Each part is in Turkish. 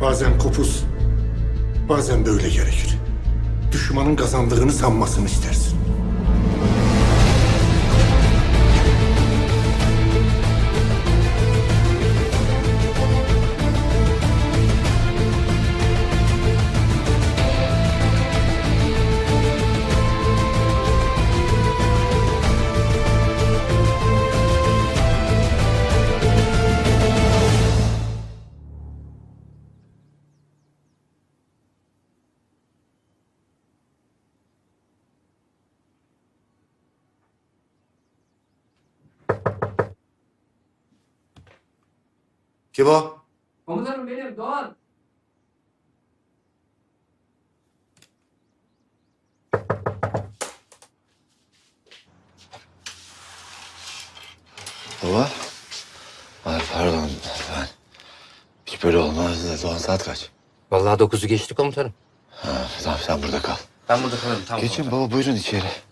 Bazen kopuz, bazen böyle gerekir. Düşmanın kazandığını sanmasını istersin. Kim o? Komutanım benim Doğan. Baba. Ay pardon ben. Hiç böyle olmaz. Doğan saat kaç? Vallahi dokuzu geçti komutanım. Ha, tamam sen burada kal. Ben burada kalırım tamam. Geçin baba buyurun içeri.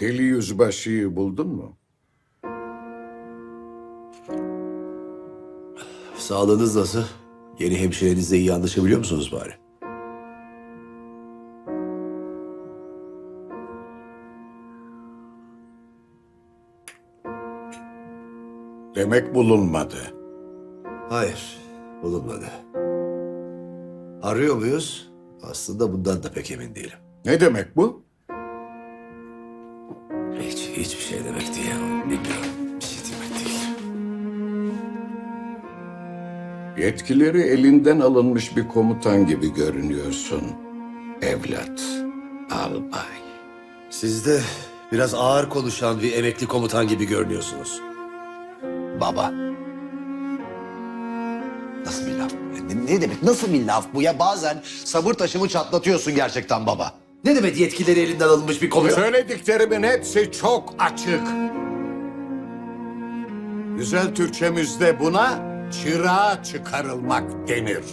Deli yüzbaşıyı buldun mu? Sağlığınız nasıl? Yeni hemşirenizle iyi anlaşabiliyor musunuz bari? Demek bulunmadı. Hayır, bulunmadı. Arıyor muyuz? Aslında bundan da pek emin değilim. Ne demek bu? Hiç, hiçbir şey demek değil. Bilmiyorum. Bir şey demek değil. Yetkileri elinden alınmış bir komutan gibi görünüyorsun. Evlat, albay. Siz de biraz ağır konuşan bir emekli komutan gibi görünüyorsunuz. Baba. Nasıl bir laf? Ne, ne demek? Nasıl bir laf bu ya? Bazen sabır taşımı çatlatıyorsun gerçekten baba. Ne demek yetkileri elinden alınmış bir komutan? Söylediklerimin hepsi çok açık. Güzel Türkçemizde buna çırağa çıkarılmak denir.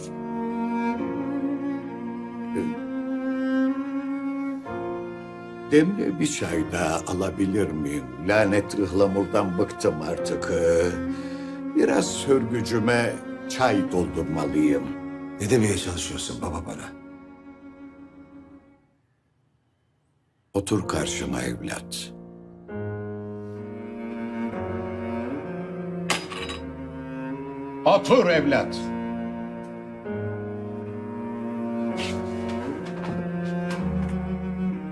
Demli bir çay daha alabilir miyim? Lanet ıhlamurdan bıktım artık. Biraz sörgücüme çay doldurmalıyım. Ne demeye çalışıyorsun baba bana? Otur karşıma evlat. Otur evlat.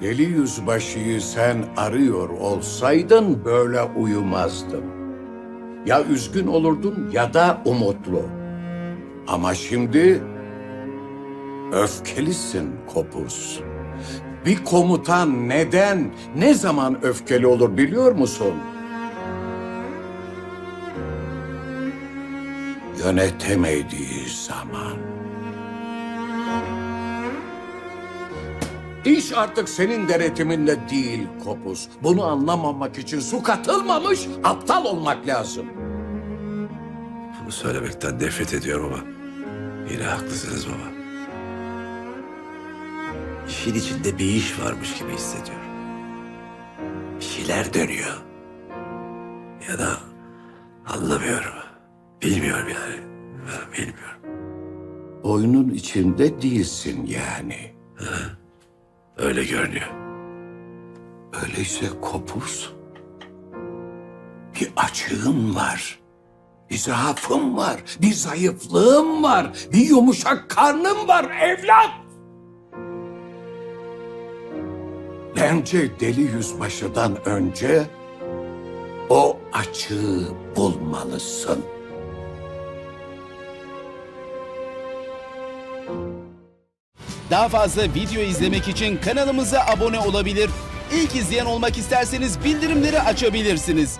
Deli yüzbaşıyı sen arıyor olsaydın böyle uyumazdın. Ya üzgün olurdun ya da umutlu. Ama şimdi öfkelisin kopuz. Bir komutan neden, ne zaman öfkeli olur biliyor musun? Yönetemediği zaman. İş artık senin denetiminle değil kopuz. Bunu anlamamak için su katılmamış aptal olmak lazım. Bunu söylemekten nefret ediyorum ama yine haklısınız baba. İşin içinde bir iş varmış gibi hissediyorum. Bir şeyler dönüyor. Ya da anlamıyorum. Bilmiyorum yani. Ben bilmiyorum. Oyunun içinde değilsin yani. Öyle görünüyor. Öyleyse kopuz. Bir açığın var. Bir zaafın var. Bir zayıflığın var. Bir yumuşak karnın var evlat. Bence deli yüzbaşıdan önce o açığı bulmalısın. Daha fazla video izlemek için kanalımıza abone olabilir. İlk izleyen olmak isterseniz bildirimleri açabilirsiniz.